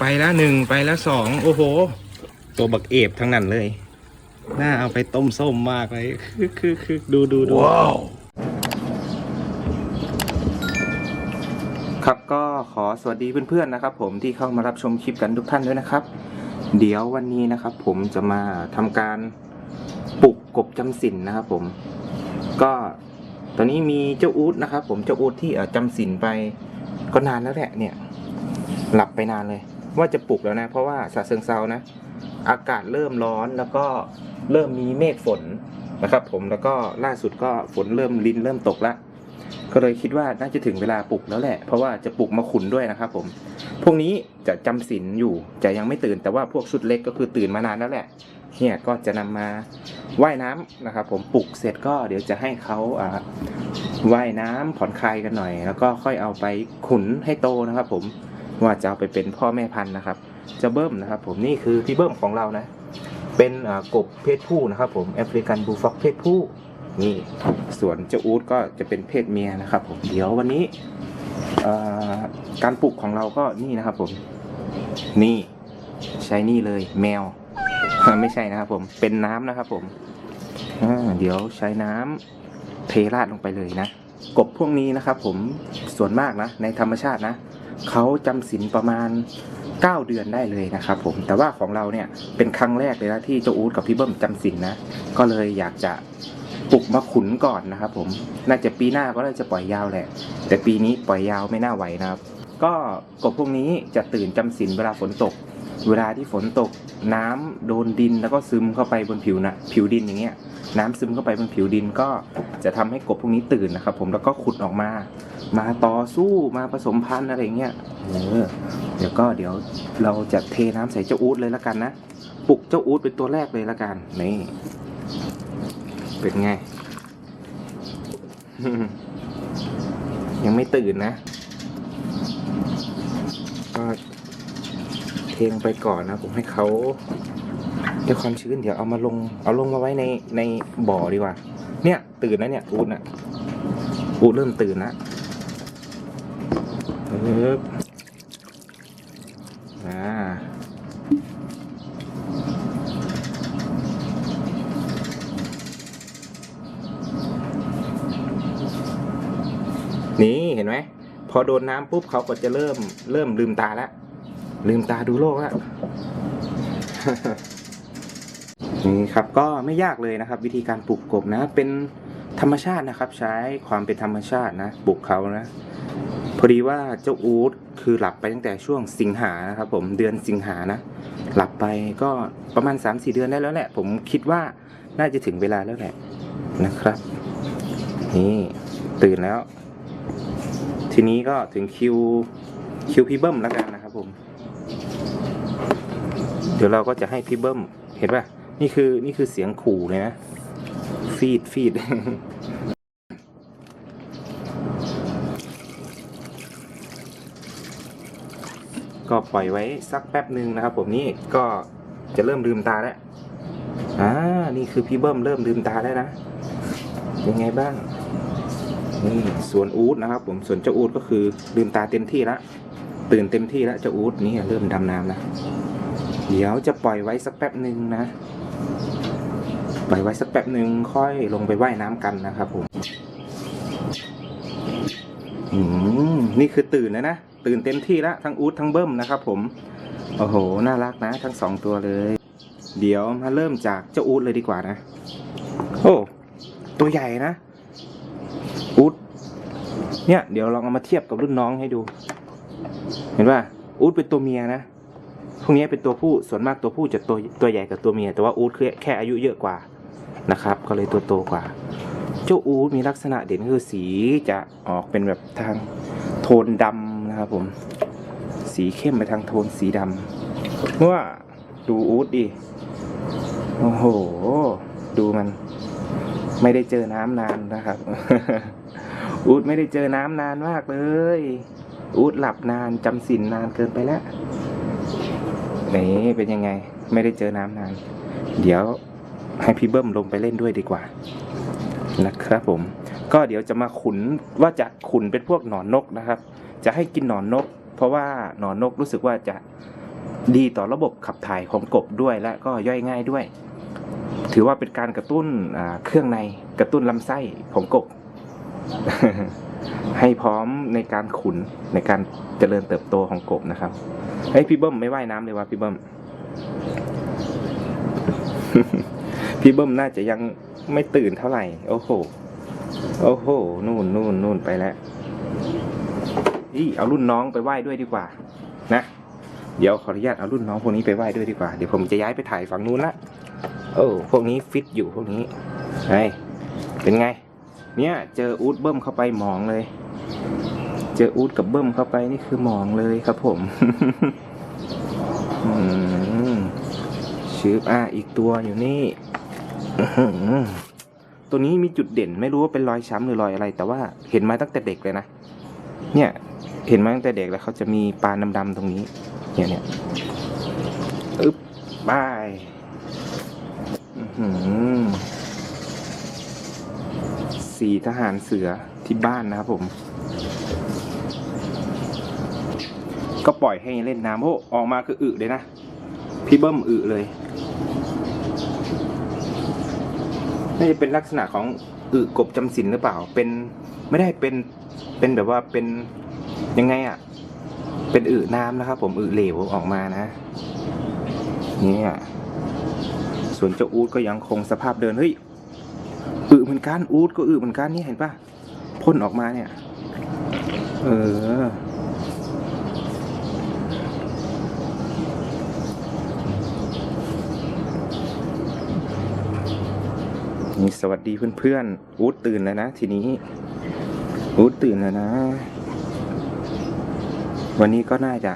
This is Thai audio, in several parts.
ไปแล้วหนึ่งไปแล้วสองโอ้โห ตัวบักเอฟทั้งนั้นเลย น่าเอาไปต้มส้มมากเลย คือคือคือดูดูดูว้าวครับก็ขอสวัสดีเพื่อนๆนะครับ ผมที่เข้ามารับชมคลิปกันทุกท่านด้วยนะครับ เดี๋ยววันนี้นะครับ ผมจะมาทำการปลุกกบจำศีลนะครับ ผม ก็ตอนนี้มีเจ้าอูดนะครับ ผมเจ้าอูดที่เอ่อจำศีลไปก็นานแล้วแหละเนี่ย หลับไปนานเลย ว่าจะปลุกแล้วนะ เพราะว่าสาเซิงเซานะ อากาศเริ่มร้อนแล้วก็เริ่มมีเมฆฝนนะครับ ผมแล้วก็ล่าสุดก็ฝนเริ่มลินเริ่มตกแล้วก็เลยคิดว่าน่าจะถึงเวลาปลุกแล้วแหละ เพราะว่าจะปลุกมาขุนด้วยนะครับ ผม พวกนี้จะจำศีลอยู่จะยังไม่ตื่น แต่ว่าพวกชุดเล็กก็คือตื่นมานานแล้วแหละเนี่ยก็จะนำมาว่ายน้ำนะครับ ผมปลุกเสร็จก็เดี๋ยวจะให้เขาอ่าว่ายน้ำผ่อนคลายกันหน่อย แล้วก็ค่อยเอาไปขุนให้โตนะครับ ผม ว่าจะเอาไปเป็นพ่อแม่พันธุ์นะครับ จะเบิ้มนะครับ ผมนี่คือพี่เบิ้มของเรานะ เป็นกบเพศผู้นะครับ ผมแอฟริกันบูฟ็อกเพศผู้นี่ส่วนเจ้าอูดก็จะเป็นเพศเมียนะครับ ผมเดี๋ยววันนี้การปลูกของเราก็นี่นะครับ ผมนี่ใช้นี่เลยแมวไม่ใช่นะครับ ผมเป็นน้ำนะครับ ผมเดี๋ยวใช้น้ำเทราดลงไปเลยนะ กบพวกนี้นะครับ ผมส่วนมากนะในธรรมชาตินะ เขาจำศีลประมาณ 9 เดือนได้เลยนะครับผมแต่ว่าของเราเนี่ยเป็นครั้งแรกเลยนะที่เจ้าอูดกับพี่เบิ้มจำศีลนะก็เลยอยากจะปลุกมาขุนก่อนนะครับผมน่าจะปีหน้าก็เลยจะปล่อยยาวแหละ แต่ปีนี้ปล่อยยาวไม่น่าไหวนะครับ ก็กบพวกนี้จะตื่นจำศีลเวลาฝนตก เวลาที่ฝนตกน้ำโดนดินแล้วก็ซึมเข้าไปบนผิวนะผิวดินอย่างเงี้ย น้ำซึมเข้าไปบนผิวดินก็จะทำให้กบพวกนี้ตื่นนะครับ ผมแล้วก็ขุดออกมา มาต่อสู้มาผสมพันธุ์อะไรเงี้ยเออเดี๋ยวก็เดี๋ยวเราจะเทน้ำใส่เจ้าอูดเลยละกันนะปลุกเจ้าอูดเป็นตัวแรกเลยละกันนี่เป็นไงยังไม่ตื่นนะก็ ทลงไปก่อนนะผมให้เขาด้วยความชื้นเดี๋ยวเอามาลง เอาลงมาไว้ในในบ่อดีกว่า เนี่ย ตื่นแล้วเนี่ยอูดน่ะอูดเริ่มตื่นแล้วปึ๊บอ่านี่เห็นไหมพอโดนน้ำปุ๊บเขาก็จะเริ่มเริ่มลืมตาแล้ว ลืมตาดูโลกแล้วนี่ครับก็ไม่ยากเลยนะครับ วิธีการปลูกกบนะ เป็นธรรมชาตินะครับ ใช้ความเป็นธรรมชาตินะปลูกเขานะ พอดีว่าเจ้าอูดคือหลับไปตั้งแต่ช่วงสิงหานะครับ ผมเดือนสิงหานะ หลับไปก็ประมาณ 3-4 เดือนได้แล้วแหละ ผมคิดว่าน่าจะถึงเวลาแล้วแหละนะครับ นี่ตื่นแล้ว ทีนี้ก็ถึงคิวคิวพี่เบิ้มแล้วกันนะครับผม เดี๋ยวเราก็จะให้พี่เบิ้มเห็นป่ะนี่คือนี่คือเสียงขู่เลยนะฟีดฟีดก็ปล่อยไว้สักแป๊บหนึ่งนะครับ ผมนี่ก็จะเริ่มลืมตาแล้วอ่านี่คือพี่เบิ้มเริ่มลืมตาแล้วนะเป็นไงบ้างนี่ส่วนอูดนะครับ ผมส่วนเจ้าอูดก็คือลืมตาเต็มที่แล้วตื่นเต็มที่แล้วเจ้าอูดนี่เริ่มดำน้ำแล้ว เดี๋ยวจะปล่อยไว้สักแป๊บหนึ่งนะ ปล่อยไว้สักแป๊บหนึ่งค่อยลงไปว่ายน้ำกันนะครับผมนี่คือตื่นแล้วนะ ตื่นเต็มที่แล้วทั้งอูดทั้งเบิ้มนะครับผม โอ้โห น่ารักนะ ทั้งสองตัวเลย เดี๋ยวมาเริ่มจากเจ้าอูดเลยดีกว่านะ โอ้ ตัวใหญ่นะอูดเนี่ย เดี๋ยวลองเอามาเทียบกับรุ่นน้องให้ดู เห็นป่ะอูดเป็นตัวเมียนะ พวกนี้เป็นตัวผู้ส่วนมากตัวผู้จะตัวตัวใหญ่กับตัวเมียแต่ว่าอูดคือแค่อายุเยอะกว่านะครับ ก็เลยตัวโตกว่า เจ้าอูดมีลักษณะเด่นคือสีจะออกเป็นแบบทางโทนดำนะครับผม สีเข้มไปทางโทนสีดำว่าดูอูดดิโอ้โห ดูมัน ไม่ได้เจอน้ำนานนะครับ อูดไม่ได้เจอน้ำนานมากเลย อูดหลับนานจำสินนานเกินไปแล้ว นี่เป็นยังไง ไม่ได้เจอน้ำนาน เดี๋ยวให้พี่เบิ้มลงไปเล่นด้วยดีกว่า นะครับผม ก็เดี๋ยวจะมาขุนว่าจะขุนเป็นพวกหนอนนกนะครับ จะให้กินหนอนนก เพราะว่าหนอนนกรู้สึกว่าจะดีต่อระบบขับถ่ายของกบด้วยและก็ย่อยง่ายด้วย ถือว่าเป็นการกระตุ้นเครื่องในกระตุ้นลำไส้ของกบ ให้พร้อมในการขุนในการเจริญเติบโตของกบนะครับ เฮ้ยพี่เบิ้มไม่ว่ายน้ำเลยว่ะพี่เบิ้ม พี่เบิ้มน่าจะยังไม่ตื่นเท่าไหร่ โอ้โห โอ้โห นู่นนู่นนู่นไปแล้วนี่เอารุ่นน้องไปไหว้ด้วยดีกว่า นะ เดี๋ยวขออนุญาตเอารุ่นน้องพวกนี้ไปไหว้ด้วยดีกว่า เดี๋ยวผมจะย้ายไปถ่ายฝั่งนู้นละโอ้พวกนี้ฟิตอยู่พวกนี้ไงเป็นไง เนี่ย เจออูดเบิ้มเข้าไปมองเลย จออูดกับเบิ้มเข้าไปนี่คือหมองเลยครับผมอืมชืบอ่าอีกตัวอยู่นี่ตัวนี้มีจุดเด่นไม่รู้ว่าเป็นรอยช้ำหรือรอยอะไร แต่ว่าเห็นมาตั้งแต่เด็กเลยนะเนี่ยเห็นมาตั้งแต่เด็กแล้วเขาจะมีปลาดำๆตรงนี้ เนี่ยเนี่ยอึ๊บบายสีทหารเสือที่บ้านนะครับผม ก็ปล่อยให้เล่นน้ำโอ้ออกมาคืออึเลยนะ พี่เบิ้มอึเลยน่าจะเป็นลักษณะของอึกบจำศีลหรือเปล่า เป็นไม่ได้เป็นเป็นแบบว่าเป็นยังไงอะ่ะ เป็นอึน้ำนะครับ ผมอึเหลวออกมานะเนี่ยส่วนเจ้าอูดก็ยังคงสภาพเดินเฮ้ยอึเหมือนกันอูดก็อึเหมือนกันนี่เห็นปะพ่นออกมาเนี่ย เออ นี่สวัสดีเพื่อนๆอูดตื่นแล้วนะ ทีนี้อูดตื่นแล้วนะ วันนี้ก็น่าจะ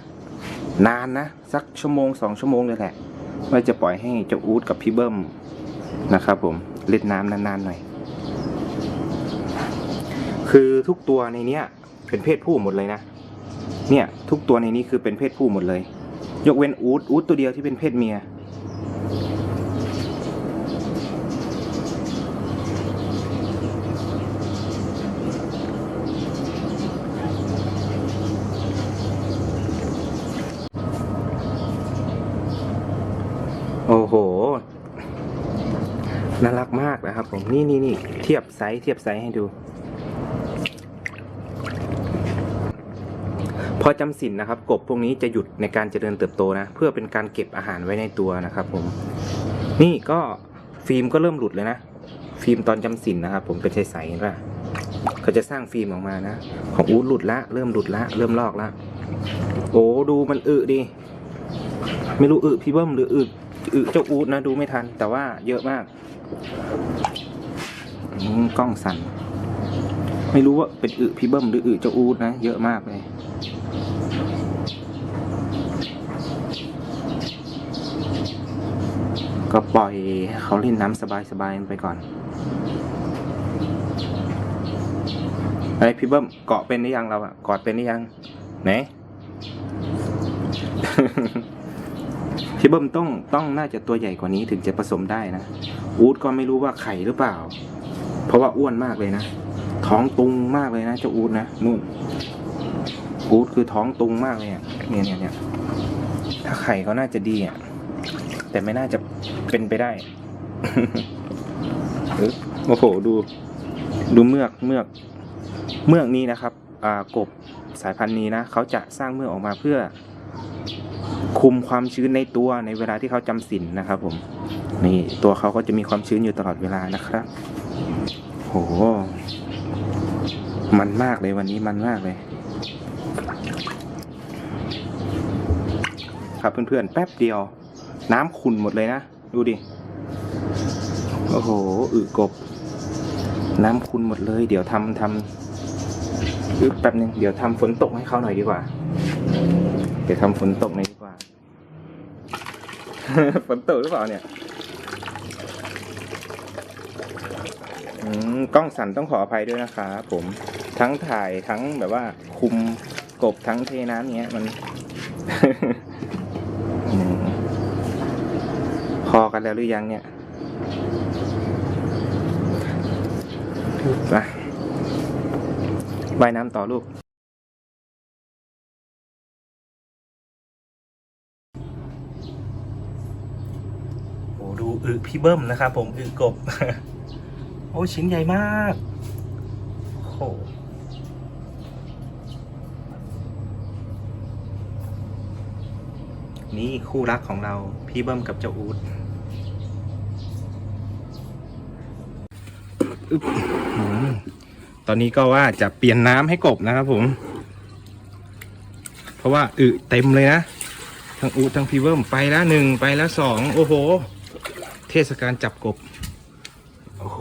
นานนะ สักชั่วโมงสองชั่วโมงเลยแหละว่าจะปล่อยให้เจ้าอูดกับพี่เบิ้มนะครับผมเล่นน้ำนานๆหน่อย คือทุกตัวในเนี้ย เป็นเพศผู้หมดเลยนะ เนี่ย ทุกตัวในนี้คือเป็นเพศผู้หมดเลย ยกเว้นอูดอูดตัวเดียวที่เป็นเพศเมีย โอ้โห น่ารักมากนะครับ ผมนี่นี่นี่เทียบไซส์เทียบไซส์ให้ดู พอจำสินนะครับ กบพวกนี้จะหยุดในการเจริญเติบโตนะ เพื่อเป็นการเก็บอาหารไว้ในตัวนะครับผม นี่ก็ฟิล์มก็เริ่มหลุดเลยนะ ฟิล์มตอนจำสินนะครับ ผมเป็นใสๆเห็นป่ะเขาจะสร้างฟิล์มออกมานะ ของอูดหลุดละเริ่มหลุดละเริ่มลอกละโอ้ดูมันอึดิไม่รู้อึพี่เบิ้มหรืออึอึเจ้าอูดนะดูไม่ทัน แต่ว่าเยอะมาก กล้องสั่น ไม่รู้ว่าเป็นอึพี่เบิ้มหรืออึเจ้าอูดนะ เยอะมากเลย ก็ปล่อยเขาเล่นน้ำสบายๆไปก่อนไอพี่เบิ้มเกาะเป็นหรือยังเราอะกอดเป็นหรือยังไหนพี่เบิ้มต้องต้องน่าจะตัวใหญ่กว่านี้ถึงจะผสมได้นะ อูดก็ไม่รู้ว่าไข่หรือเปล่า เพราะว่าอ้วนมากเลยนะ ท้องตุงมากเลยนะเจ้าอูดนะนู่นอูดคือท้องตุงมากเลยอะเนี่ยเนี่ยเนี่ยถ้าไข่ก็น่าจะดีอะแต่ไม่น่าจะเป็นไปได้เออโอ้โหดู ดูเมือกเมือกเมือกนี้นะครับอ่ากบสายพันธุ์นี้นะเขาจะสร้างเมือกออกมาเพื่อ คุมความชื้นในตัวในเวลาที่เขาจำศีลนะครับ ผม นี่ตัวเขาก็จะมีความชื้นอยู่ตลอดเวลานะครับ โห มันมากเลยวันนี้มันมากเลย ครับเพื่อนๆ แป๊บเดียว น้ำขุ่นหมดเลยนะ ดูดิ โอ้โหอึกบ น้ำขุ่นหมดเลย เดี๋ยวทำทำอึ๊บแป๊บนึง เดี๋ยวทำฝนตกให้เขาหน่อยดีกว่า เดี๋ยวทำฝนตกหน่อยดีกว่า ฝนตกหรือเปล่าเนี่ย อืม กล้องสั่นต้องขออภัยด้วยนะครับผมทั้งถ่ายทั้งแบบว่า คุมกบทั้งเทน้ำเงี้ยมันพอกันแล้วหรือยังเนี่ยไปว่ายน้ำต่อลูก โอ้ดูอึพี่เบิ้มนะครับผมอึกบ โอ้ชิ้นใหญ่มากโอ้โหนี่คู่รักของเราพี่เบิ้มกับเจ้าอูดตอนนี้ก็ว่าจะเปลี่ยนน้ำให้กบนะครับผม เพราะว่าอึเต็มเลยนะ ทั้งอูดทั้งพี่เบิ้มไปแล้วหนึ่งไปแล้วสองโอ้โห เทศกาลจับกบ โอ้โห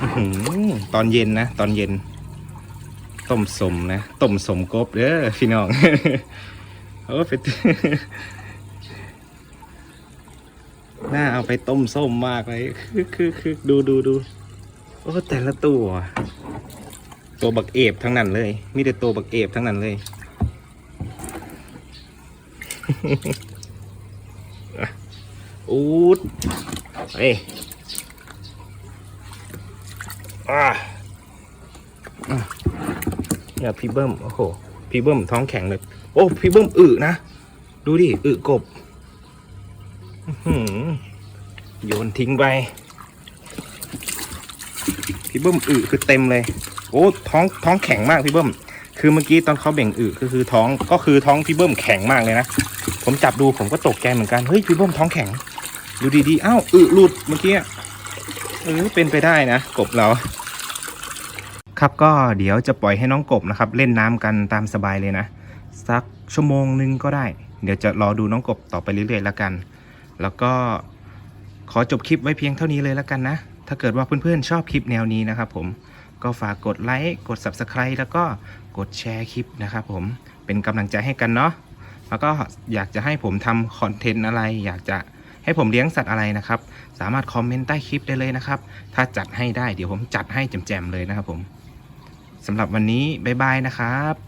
อื้อหือ ตอนเย็นนะ ตอนเย็น ต้มสมนะ ต้มสมกบเด้อพี่น้องโอ้เป็นน่าเอาไปต้มส้มมากเลย คือคือคือดูดูดูโอ้แต่ละตัว ตัวบักเอฟทั้งนั้นเลย มีแต่ตัวบักเอฟทั้งนั้นเลยอูดเอ้ อ่าอะเนี่ยพี่เบิ้มโอ้โหพี่เบิ้มท้องแข็งเลย โอ้พี่เบิ้มอึนะ ดูดิอึกบโยนทิ้งไป พี่เบิ้มอึคือเต็มเลย โอ้ท้องท้องแข็งมากพี่เบิ้มคือเมื่อกี้ตอนเขาเบ่งอึก็คือท้องก็คือท้องพี่เบิ้มแข็งมากเลยนะผมจับดูผมก็ตกใจเหมือนกันเฮ้ยพี่เบิ้มท้องแข็ง ดูดีๆอ้าวอึหลุดเมื่อกี้ เออเป็นไปได้นะกบเรา ครับก็เดี๋ยวจะปล่อยให้น้องกบนะครับ เล่นน้ำกันตามสบายเลยนะ สักชั่วโมงนึงก็ได้ เดี๋ยวจะรอดูน้องกบต่อไปเรื่อยๆแล้วกัน แล้วก็ขอจบคลิปไว้เพียงเท่านี้เลยแล้วกันนะ ถ้าเกิดว่าเพื่อนๆชอบคลิปแนวนี้นะครับผมก็ฝากกดไลค์กด Subscribe แล้วก็กดแชร์คลิปนะครับผมเป็นกำลังใจให้กันเนาะแล้วก็อยากจะให้ผมทำคอนเทนต์อะไร อยากจะ ให้ผมเลี้ยงสัตว์อะไรนะครับ สามารถคอมเมนต์ใต้คลิปได้เลยนะครับ ถ้าจัดให้ได้เดี๋ยวผมจัดให้แจมๆเลยนะครับผมสำหรับวันนี้บ๊ายบายนะครับ